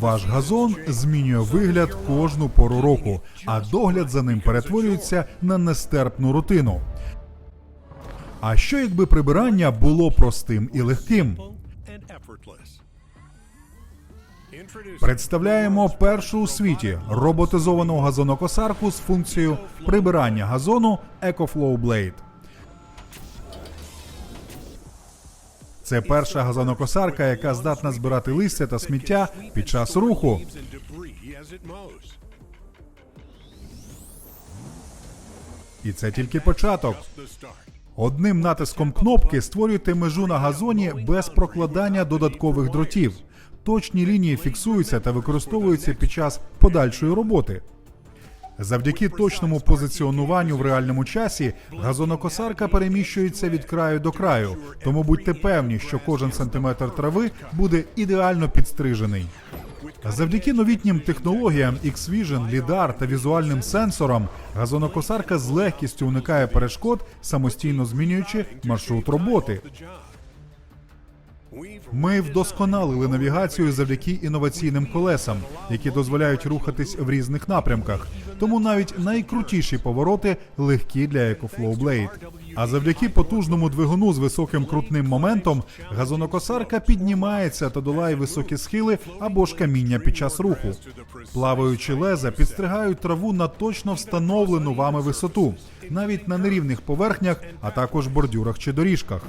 Ваш газон змінює вигляд кожну пору року, а догляд за ним перетворюється на нестерпну рутину. А що якби прибирання було простим і легким? Представляємо першу у світі роботизовану газонокосарку з функцією прибирання газону EcoFlow Blade. Це перша газонокосарка, яка здатна збирати листя та сміття під час руху. І це тільки початок. Одним натиском кнопки створюєте межу на газоні без прокладання додаткових дротів. Точні лінії фіксуються та використовуються під час подальшої роботи. Завдяки точному позиціонуванню в реальному часі газонокосарка переміщується від краю до краю, тому будьте певні, що кожен сантиметр трави буде ідеально підстрижений. Завдяки новітнім технологіям X-Vision, LiDAR та візуальним сенсорам газонокосарка з легкістю уникає перешкод, самостійно змінюючи маршрут роботи. Ми вдосконалили навігацію завдяки інноваційним колесам, які дозволяють рухатись в різних напрямках. Тому навіть найкрутіші повороти легкі для EcoFlow Blade. А завдяки потужному двигуну з високим крутним моментом газонокосарка піднімається та долає високі схили або ж каміння під час руху. Плаваючі леза підстригають траву на точно встановлену вами висоту, навіть на нерівних поверхнях, а також бордюрах чи доріжках.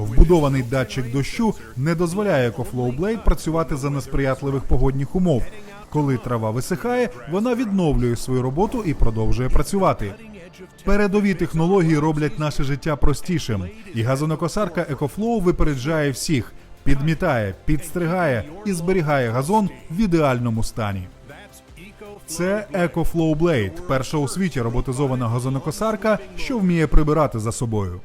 Вбудований датчик дощу не дозволяє Blade працювати за несприятливих погодних умов. Коли трава висихає, вона відновлює свою роботу і продовжує працювати. Передові технології роблять наше життя простішим, і газонокосарка EcoFlow випереджає всіх, підмітає, підстригає і зберігає газон в ідеальному стані. Це EcoFlow Blade, перша у світі роботизована газонокосарка, що вміє прибирати за собою.